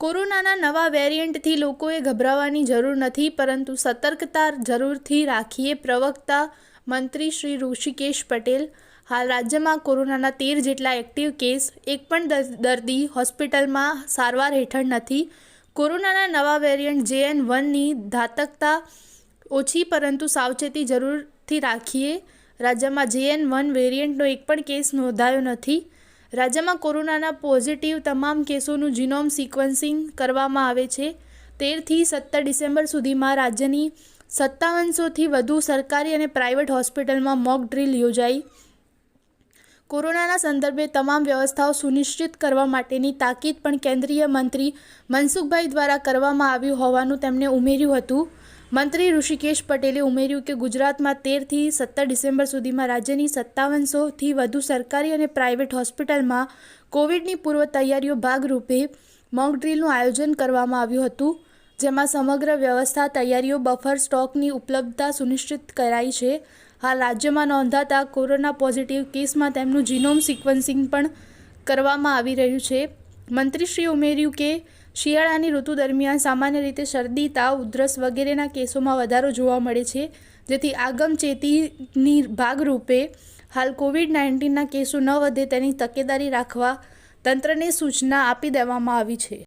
કોરોનાના નવા વેરિયન્ટથી લોકોએ ગભરાવાની જરૂર નથી, પરંતુ સતર્કતા જરૂરથી રાખીએ, પ્રવક્તા મંત્રી શ્રી ઋષિકેશ પટેલ. હાલ રાજ્યમાં કોરોનાના તેર જેટલા એક્ટિવ કેસ, એક પણ દર્દી હોસ્પિટલમાં સારવાર હેઠળ નથી. કોરોનાના નવા વેરિયન્ટ જેએન વનની ઘાતકતા ઓછી, પરંતુ સાવચેતી જરૂરથી રાખીએ. રાજ્યમાં જેએન વન વેરિયન્ટનો એક પણ કેસ નોંધાયો નથી. રાજ્યમાં કોરોનાના પોઝિટિવ તમામ કેસોનું જીનોમ સિક્વન્સિંગ કરવામાં આવે છે. તેરથી સત્તર ડિસેમ્બર સુધીમાં રાજ્યની સત્તાવનસોથી વધુ સરકારી અને પ્રાઇવેટ હોસ્પિટલમાં મોક ડ્રીલ યોજાઈ. કોરોનાના સંદર્ભે તમામ વ્યવસ્થાઓ સુનિશ્ચિત કરવા માટેની તાકીદ પણ કેન્દ્રીય મંત્રી મનસુખભાઈ દ્વારા કરવામાં આવ્યું હોવાનું તેમણે ઉમેર્યું હતું. મંત્રી ઋષિકેશ પટેલે ઉમેર્યું કે ગુજરાતમાં તેરથી સત્તર ડિસેમ્બર સુધીમાં રાજ્યની સત્તાવનસોથી વધુ સરકારી અને પ્રાઇવેટ હોસ્પિટલમાં કોવિડની પૂર્વ તૈયારીઓ ભાગરૂપે મોક ડ્રીલનું આયોજન કરવામાં આવ્યું હતું, જેમાં સમગ્ર વ્યવસ્થા, તૈયારીઓ, બફર સ્ટોકની ઉપલબ્ધતા સુનિશ્ચિત કરાઈ છે. હાલ રાજ્યમાં નોંધાતા કોરોના પોઝિટિવ કેસમાં તેમનું જીનોમ સિક્વન્સિંગ પણ કરવામાં આવી રહ્યું છે. મંત્રીશ્રીએ ઉમેર્યું કે, શિયાળાની ઋતુ દરમિયાન સામાન્ય રીતે શરદી, તાવ, ઉધરસ વગેરેના કેસોમાં વધારો જોવા મળે છે, જેથી આગમચેતીની ભાગરૂપે હાલ કોવિડ નાઇન્ટીનના કેસો ન વધે તેની તકેદારી રાખવા તંત્રને સૂચના આપી દેવામાં આવી છે.